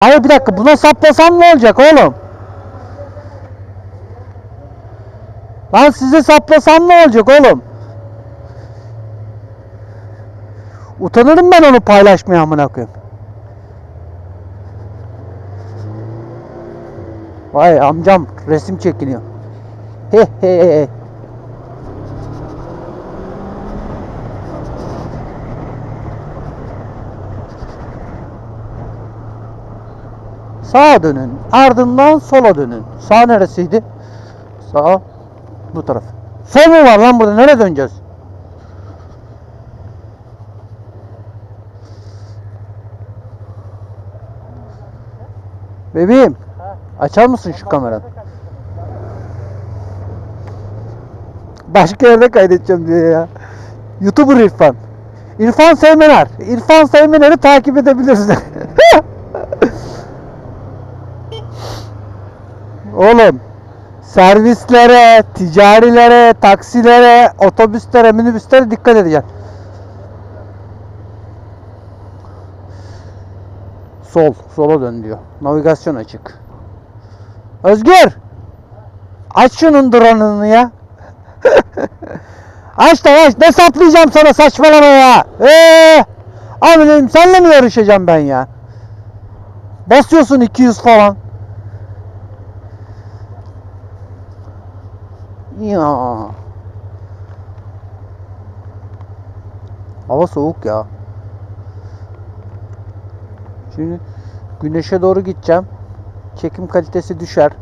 Hayır bir dakika buna saplasam ne olacak oğlum? Lan size saplasam ne olacak oğlum? Utanırım ben onu paylaşmaya amına koyayım. Vay amcam resim çekiniyor. He he he. Sağa dönün. Ardından sola dönün. Sağ neresiydi? Sağ bu taraf. Sol mu var lan burada? Nereye döneceğiz? Bebeğim. Açar mısın şu kameranı? Başka yerde kaydedeceğim diyor ya. YouTuber İrfan. İrfan Seymener. İrfan Seymener'i takip edebilirsin. Oğlum servislere, ticarilere, taksilere, otobüslere, minibüslere dikkat edeceksin. Sol, sola dön diyor. Navigasyon açık. Özgür! Aç şunun drone'unu ya. aç da aç. Ne saplayacağım sana saçmalama ya. Eee! Amirim senle mi yarışacağım ben ya? Basıyorsun 200 falan. Ya. Hava soğuk ya. Şimdi güneşe doğru gideceğim. Çekim kalitesi düşer.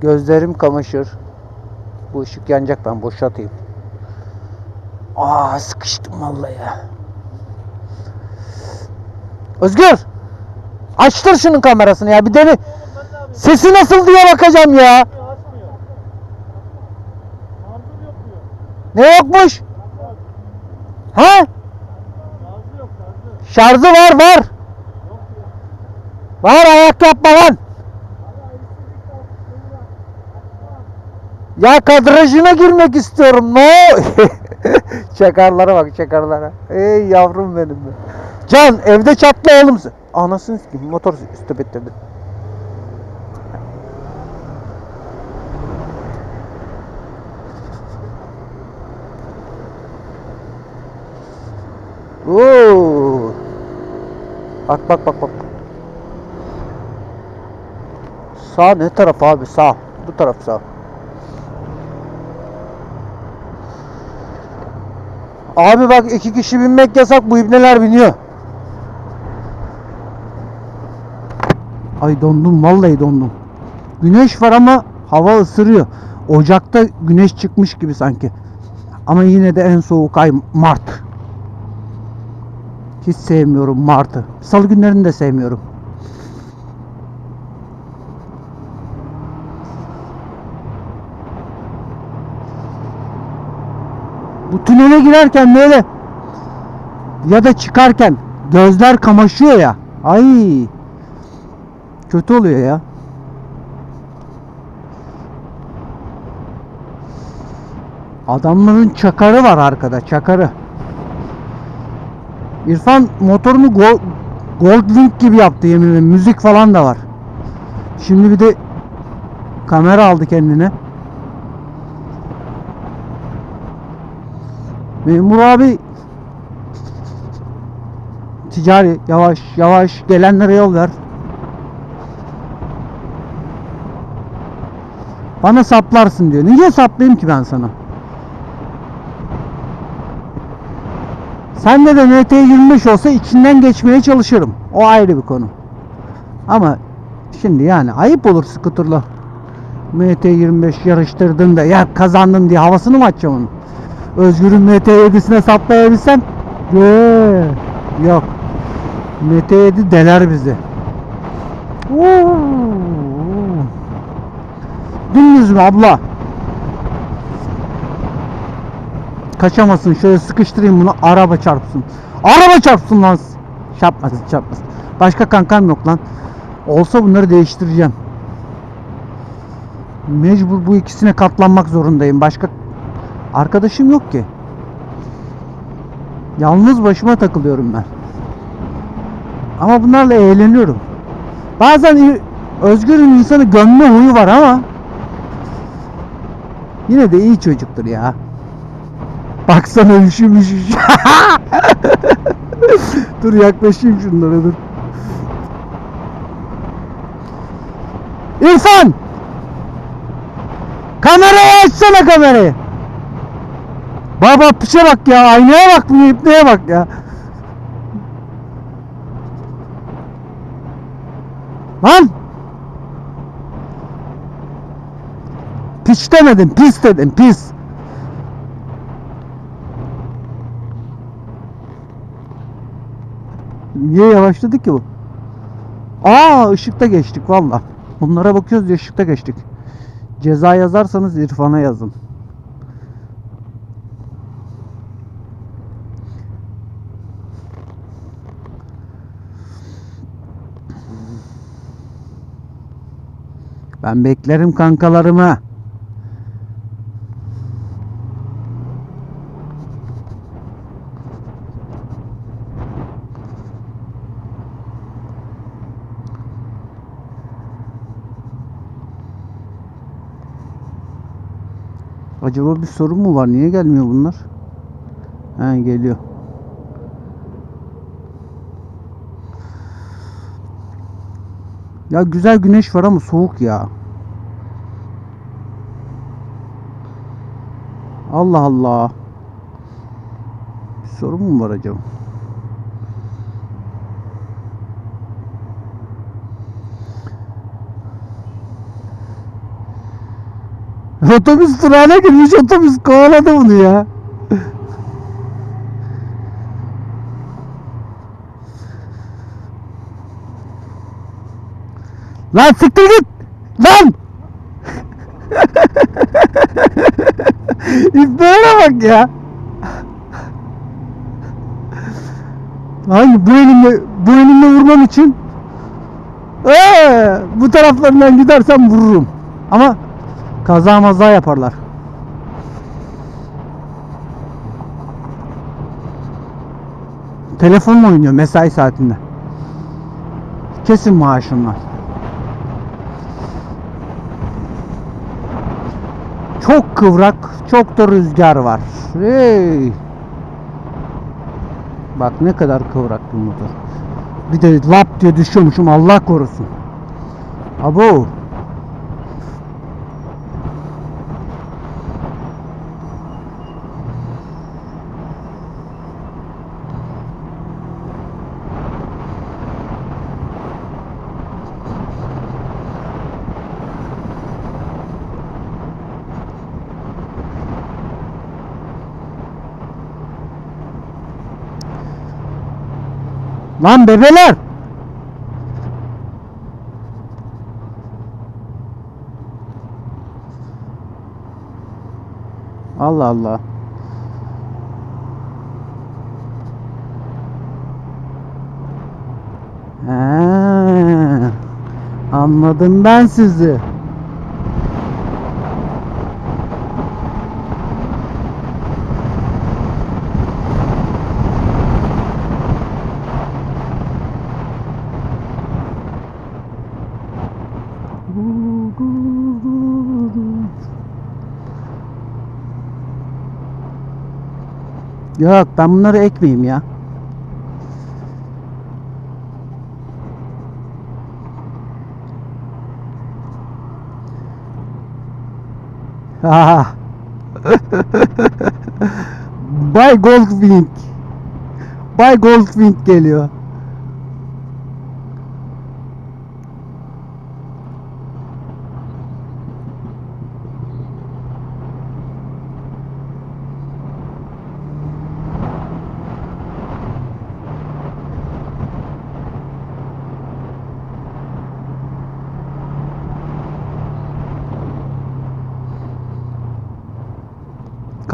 Gözlerim kamaşır. Bu ışık yanacak ben boşaltayım. Aa sıkıştım vallahi ya. Özgür! Açtır şunun kamerasını ya bir dene. Sesi nasıl diye bakacağım ya. Açmıyor. Şarjım yok diyor. Ne yokmuş? He? Şarjı var var. Var ayak yapma lan. Ya kadrajına girmek istiyorum. No. çakarlara bak çakarlara. Ey yavrum benim be. Can evde çatla oğlum. Anasını sikeyim motor üstü bitirdi. Oo. Bak bak bak bak. Sağ ne taraf abi sağ. Bu taraf sağ. Abi bak iki kişi binmek yasak bu ibneler biniyor. Ay dondum vallahi dondum. Güneş var ama hava ısırıyor. Ocakta güneş çıkmış gibi sanki. Ama yine de en soğuk ay Mart. Hiç sevmiyorum Mart'ı. Salı günlerini de sevmiyorum. Bu tünele girerken böyle ya da çıkarken gözler kamaşıyor ya. Ay. Kötü oluyor ya. Adamların çakarı var arkada, çakarı. İrfan motorunu Gold, Gold Link gibi yaptı yemin ederim. Müzik falan da var. Şimdi bir de kamera aldı kendine. Memur abi ticari yavaş yavaş gelenlere yol ver. Bana saplarsın diyor. Niye saplayayım ki ben sana? Sende de MT25 olsa içinden geçmeye çalışırım. O ayrı bir konu. Ama şimdi yani ayıp olur skuterla. MT25 yarıştırdığında ya kazandın diye havasını mı açacağım onun? Özgür'ün MT7'sine saplayabilsem Ye, yok. MT7 deler bizi. Oo. Dümdüz mü abla? Kaçamasın şöyle sıkıştırayım bunu araba çarpsın. Araba çarpsın lan. Çarpmasın çarpmasın. Başka kankam yok lan. Olsa bunları değiştireceğim. Mecbur bu ikisine katlanmak zorundayım. Başka arkadaşım yok ki. Yalnız başıma takılıyorum ben. Ama bunlarla eğleniyorum. Bazen Özgür'ün insanı gömme huyu var ama yine de iyi çocuktur ya. Baksana üşümüş. dur yaklaşayım şunlara dur. İrfan! Kamerayı açsana kamerayı. Baba piçe bak ya aynaya bak bu ipneye bak ya. Lan! Piç demedim pis dedim pis. Niye yavaşladı ki bu? Aa ışıkta geçtik valla. Bunlara bakıyoruz diye ışıkta geçtik. Ceza yazarsanız İrfan'a yazın. Ben beklerim kankalarımı. Acaba bir sorun mu var? Niye gelmiyor bunlar? He geliyor. Ya güzel güneş var ama soğuk ya. Allah Allah. Bir sorun mu var acaba? Otobüs durağına girmiş otobüs kovaladı bunu ya. Lan siktir git! Lan! İftiraya bak ya. Hangi bu elimle bu elimle vurmam için ee, bu taraflarından gidersem vururum. Ama kaza maza yaparlar. Telefonla oynuyor mesai saatinde. Kesin maaşından. Çok kıvrak, çok da rüzgar var. Hey. Bak ne kadar kıvrak bir motor. Bir de lap diye düşüyormuşum Allah korusun. Abo. Lan bebeler. Allah Allah. Ha, anladım ben sizi. Yok ben bunları ekmeyeyim ya. Bay Goldwing. Bay Goldwing geliyor.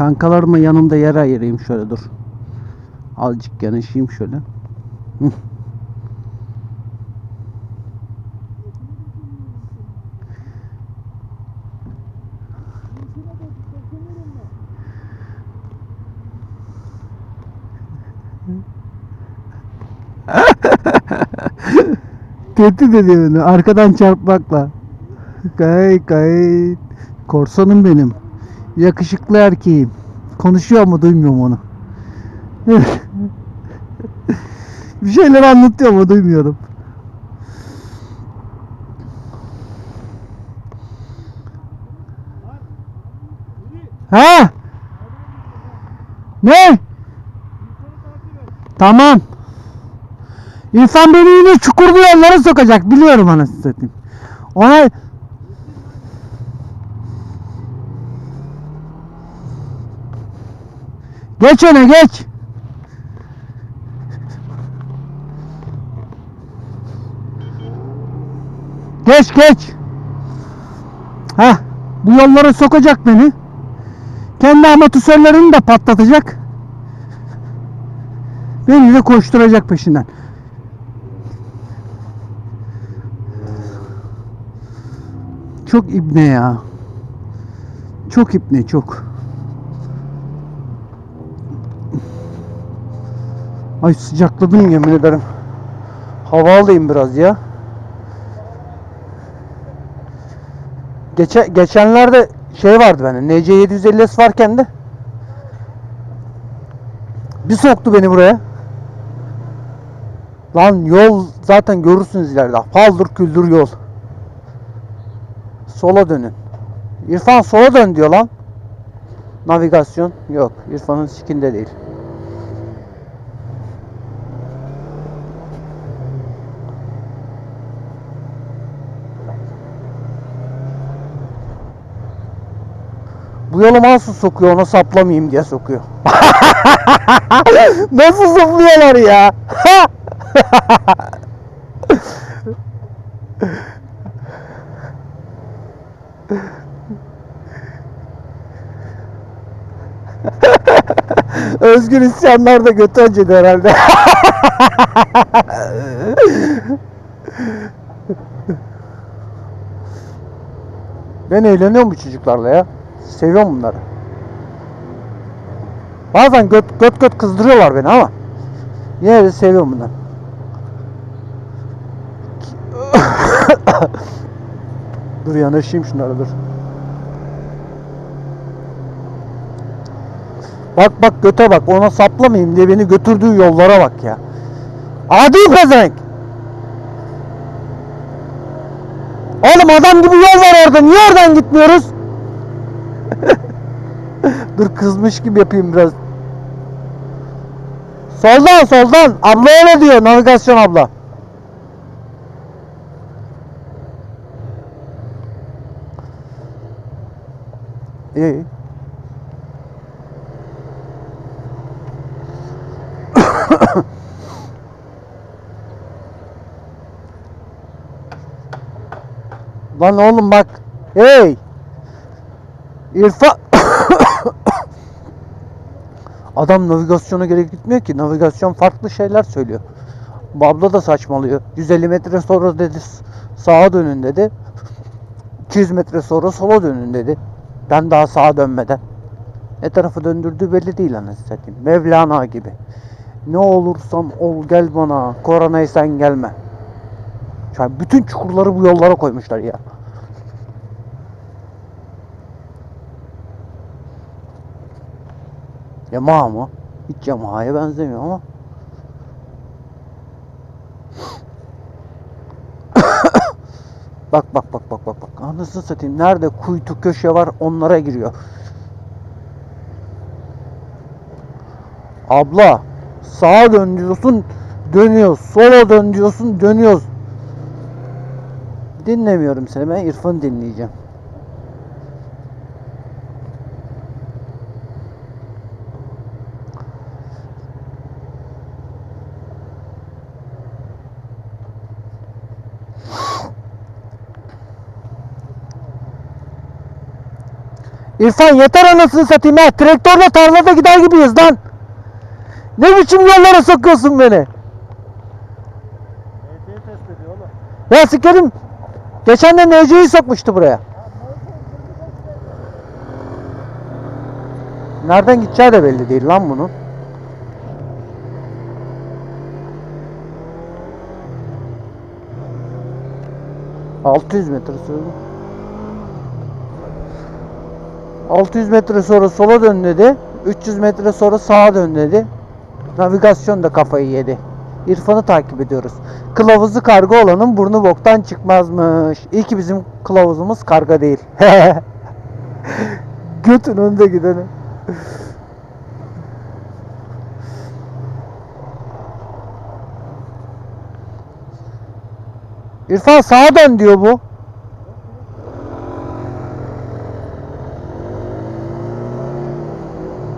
Kankalarıma yanımda yer ayırayım şöyle dur. Azıcık yanaşayım şöyle. Hı. Tehdit ediyor beni arkadan çarpmakla. Kay kay. Korsanım benim. Yakışıklı erkeğim. Konuşuyor ama duymuyorum onu. Bir şeyler anlatıyor ama duymuyorum. Ha? Ne? Tamam. İnsan beni yine çukurlu yollara sokacak. Biliyorum anasını satayım. Ona Geç öne geç. Geç geç. Ha, bu yollara sokacak beni. Kendi amatörlerini de patlatacak. Beni de koşturacak peşinden. Çok ibne ya. Çok ibne çok. Ay sıcakladım yemin ederim. Hava alayım biraz ya. Geçe, geçenlerde şey vardı bende. NC 750S varken de bir soktu beni buraya. Lan yol zaten görürsünüz ileride. Paldır küldür yol. Sola dönün. İrfan sola dön diyor lan. Navigasyon yok. İrfan'ın sikinde değil. Bu yolu nasıl sokuyor ona saplamayayım diye sokuyor. nasıl zıplıyorlar ya? Özgür isyanlar da götü acıdı herhalde. ben eğleniyorum bu çocuklarla ya. Seviyorum bunları. Bazen göt göt göt kızdırıyorlar beni ama yine de seviyorum bunları. dur yanaşayım şunlara dur. Bak bak göte bak ona saplamayayım diye beni götürdüğü yollara bak ya. Adi pezevenk. Oğlum adam gibi yol var orada. Niye oradan gitmiyoruz? Dur kızmış gibi yapayım biraz. Soldan soldan. Abla öyle diyor navigasyon abla. İyi. Lan oğlum bak. Hey. İrfan. Adam navigasyona gerek gitmiyor ki. Navigasyon farklı şeyler söylüyor. Bu abla da saçmalıyor. 150 metre sonra dedi sağa dönün dedi. 200 metre sonra sola dönün dedi. Ben daha sağa dönmeden. Ne tarafı döndürdüğü belli değil anasını. Mevlana gibi. Ne olursam ol gel bana. Koronayı sen gelme. An bütün çukurları bu yollara koymuşlar ya. Yamaha mı? Hiç Yamaha'ya benzemiyor ama. bak bak bak bak bak bak. Anasını satayım. Nerede kuytu köşe var onlara giriyor. Abla sağa dön diyorsun dönüyoruz. Sola dön diyorsun dönüyoruz. Dinlemiyorum seni ben İrfan'ı dinleyeceğim. İrfan yeter anasını satayım ha. Traktörle tarlada gider gibiyiz lan. Ne biçim yollara sokuyorsun beni? Ya sikerim. Geçen de NC'yi sokmuştu buraya. Nereden gideceği de belli değil lan bunun. 600 metre sonra. 600 metre sonra sola dön dedi. 300 metre sonra sağa dön dedi. Navigasyon da kafayı yedi. İrfan'ı takip ediyoruz. Kılavuzu karga olanın burnu boktan çıkmazmış. İyi ki bizim kılavuzumuz karga değil. Götün önde gideni. İrfan sağa dön diyor bu.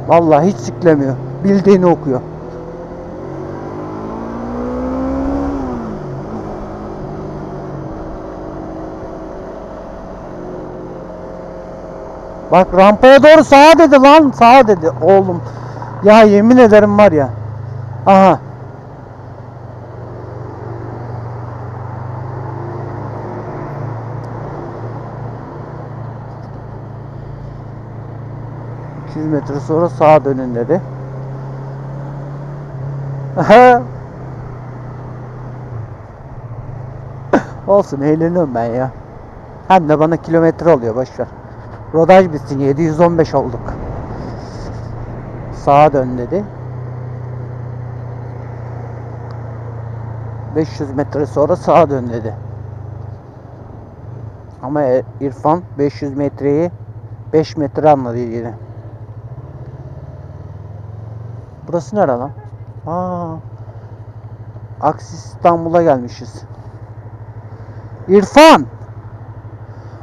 Vallahi hiç siklemiyor. Bildiğini okuyor. Bak rampaya doğru sağa dedi lan. Sağa dedi oğlum. Ya yemin ederim var ya. Aha. ...200 metre sonra sağa dönün dedi. Olsun eğleniyorum ben ya. Hem de bana kilometre oluyor boşver. Rodaj bitsin 715 olduk. Sağa dön dedi. 500 metre sonra sağa dön dedi. Ama İrfan 500 metreyi 5 metre anladı yine. Burası nere lan? Aa. Aksis İstanbul'a gelmişiz. İrfan!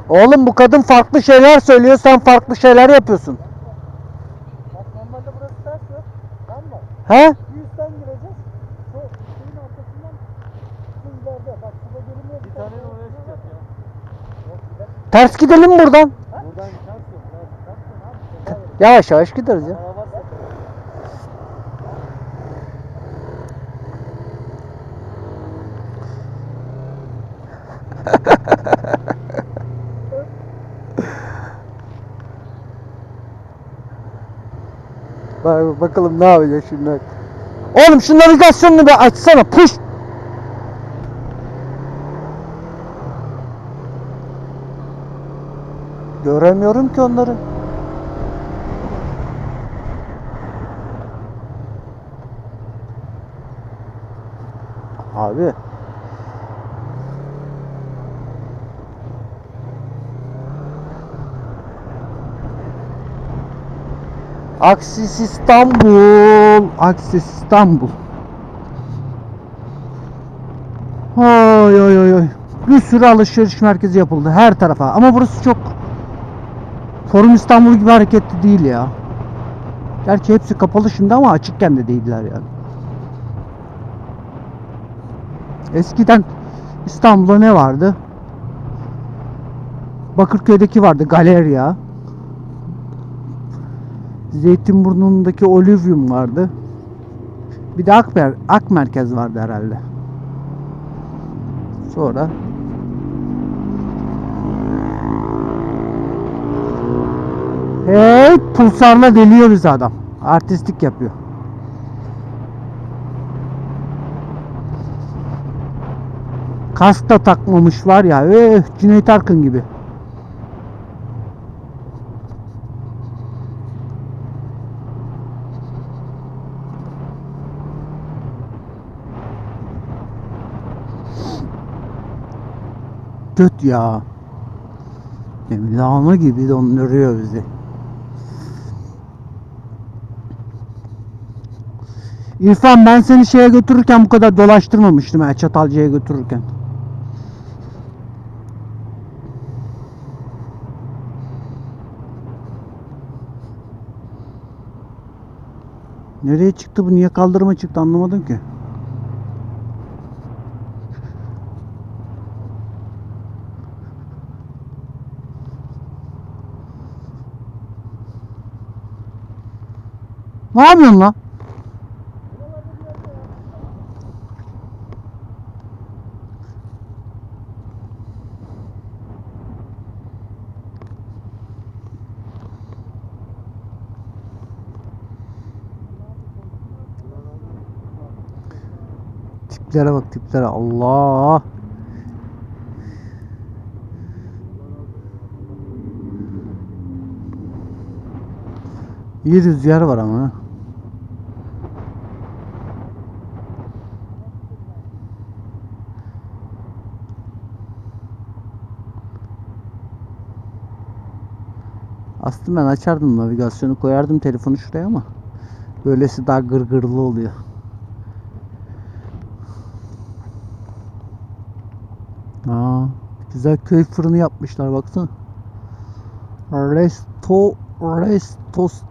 Oğlum bu kadın farklı şeyler söylüyor, sen farklı şeyler yapıyorsun. Bak normalde burası ters ya. Tamam mı? He? Üstten gireceğiz. Şu suyun arkasından ileride. Bak şurada görünüyor. Bir tane de oraya çıkacak ya. Ters gidelim buradan. Buradan ters yok. Ters, ters. Yavaş yavaş gideriz ya. Araba varsa Bak, bakalım ne yapacak şimdi. Oğlum şu navigasyonunu bir açsana. Puş. Göremiyorum ki onları. Abi. Aksis İstanbul. Aksis İstanbul. Oy oy oy. Bir sürü alışveriş merkezi yapıldı her tarafa. Ama burası çok Forum İstanbul gibi hareketli değil ya. Gerçi hepsi kapalı şimdi ama açıkken de değiller yani. Eskiden İstanbul'da ne vardı? Bakırköy'deki vardı Galeria. Zeytinburnu'ndaki Olivium vardı. Bir de Akmer, Ak Merkez vardı herhalde. Sonra Hey pulsarla deliyor bizi adam. Artistik yapıyor. Kask da takmamış var ya. Öh, Cüneyt Arkın gibi. Göt ya. Mevlana gibi donduruyor bizi. İrfan ben seni şeye götürürken bu kadar dolaştırmamıştım ha Çatalca'ya götürürken. Nereye çıktı bu? Niye kaldırıma çıktı anlamadım ki. Ne yapıyorsun lan? Tiplere bak tiplere. Allah. İyi rüzgar var ama. Aslında ben açardım navigasyonu koyardım telefonu şuraya ama böylesi daha gırgırlı oluyor. Aa, güzel köy fırını yapmışlar baksana. Resto restos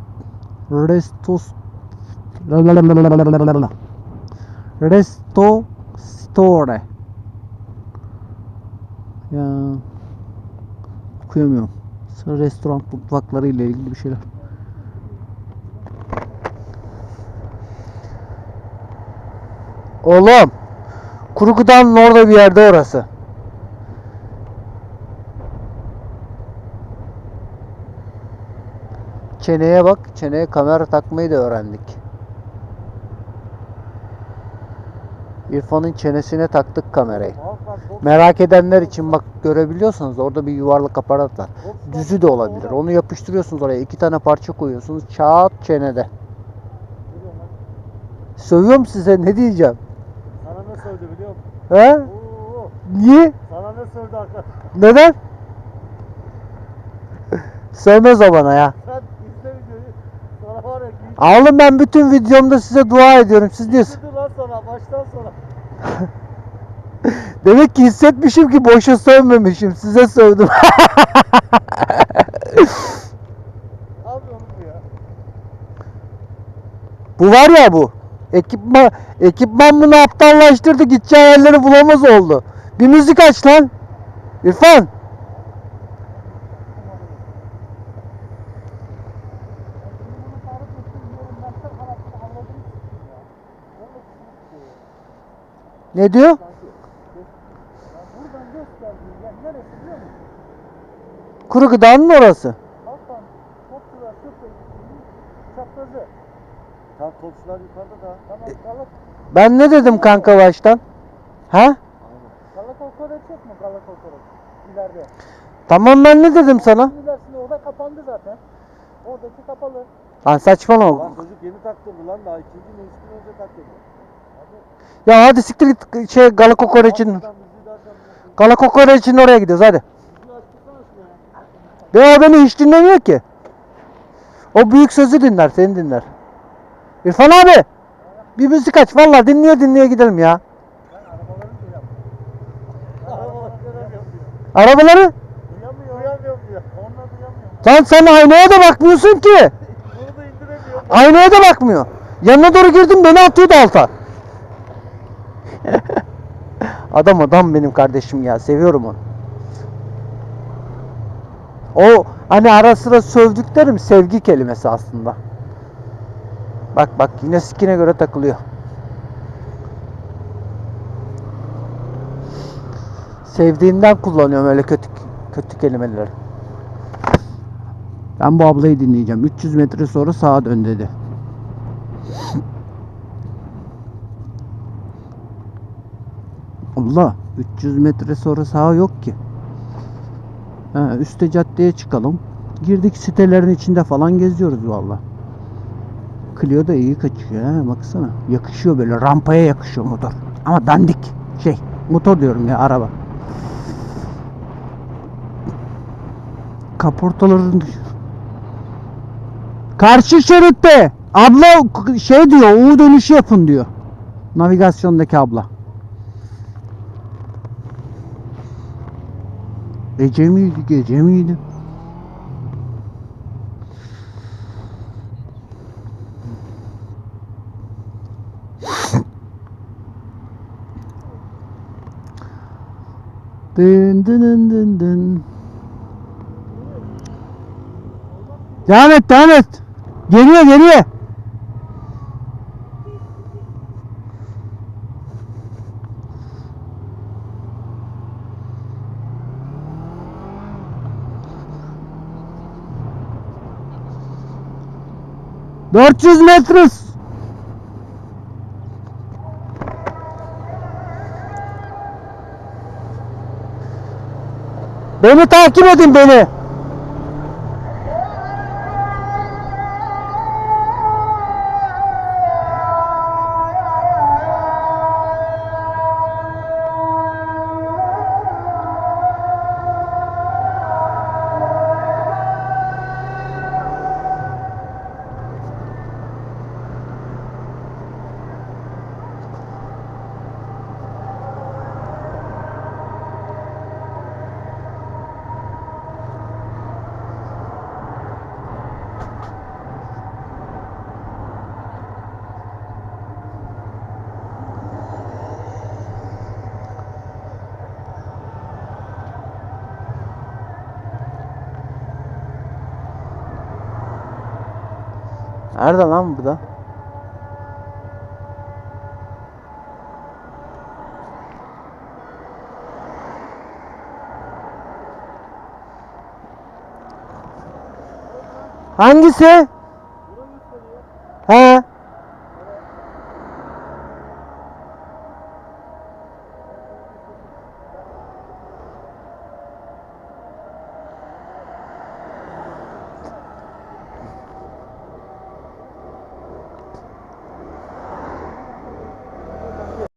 restos resto store ya okuyamıyorum Sonra restoran mutfakları ile ilgili bir şeyler. Oğlum Kurukudan'ın orada bir yerde orası. Çeneye bak. Çeneye kamera takmayı da öğrendik. İrfan'ın çenesine taktık kamerayı. Merak edenler için bak görebiliyorsanız orada bir yuvarlak aparat var. Düzü de olabilir. Onu yapıştırıyorsunuz oraya. iki tane parça koyuyorsunuz. Çat çenede. Sövüyorum size ne diyeceğim? Sana ne sövdü biliyor musun? He? Oo, Niye? sana ne sövdü arkadaş? Neden? Sövmez o bana ya. Sen izle videoyu. Sana var ya Oğlum ben bütün videomda size dua ediyorum. Siz diyorsun. giydirdi lan sana baştan sona. Demek ki hissetmişim ki boşa sövmemişim. Size sövdüm. Ne bu var ya bu. Ekipman, ekipman bunu aptallaştırdı. Gideceği yerleri bulamaz oldu. Bir müzik aç lan. İrfan. Bunu tarif ettiğim yerin nasıl kanatını anladın mı ya? Onu tutuyor. Ne diyor? Sanki. Ya buradan gösterdiğin yer neresi biliyor musun? Kuru gıdanın orası. Alttan topçular sıfır çaprazı. Tam topçular yukarıda da. Tamam Galata. Ben ne dedim kanka baştan? Ha? Galata kokoreç yok mu Galata kokoreç? İleride. Tamam ben ne dedim sana? İlerisinde o da kapandı zaten. Oradaki kapalı. Lan saçmalama. çocuk yeni taktırdı lan daha ikinci mevsim önce taktırdı. Ya hadi siktir git şey Gala Kokoreç'in. Gala Kokoreç'in oraya gidiyoruz hadi. O beni hiç dinlemiyor ki. O büyük sözü dinler, seni dinler. İrfan abi. Bir müzik aç. Vallahi dinleye dinleye gidelim ya. Arabaları. Lan sen aynaya da bakmıyorsun ki. Aynaya da bakmıyor. Yanına doğru girdim beni atıyordu alta. adam adam benim kardeşim ya. Seviyorum onu. O hani ara sıra sövdüklerim sevgi kelimesi aslında. Bak bak yine sikine göre takılıyor. Sevdiğimden kullanıyorum öyle kötü kötü kelimeleri. Ben bu ablayı dinleyeceğim. 300 metre sonra sağa dön dedi. Allah 300 metre sonra sağ yok ki. Üste caddeye çıkalım. Girdik sitelerin içinde falan geziyoruz valla. Clio da iyi kaçıyor ha baksana. Yakışıyor böyle rampaya yakışıyor motor. Ama dandik şey motor diyorum ya araba. Kaportaların Karşı şeritte abla şey diyor U dönüşü yapın diyor. Navigasyondaki abla. Ece miydi gece miydi? Dın dın dın dın dın. Devam et devam et. Geriye geriye. Dört yüz metre. Beni takip edin beni. Nerede lan bu da? Hangisi?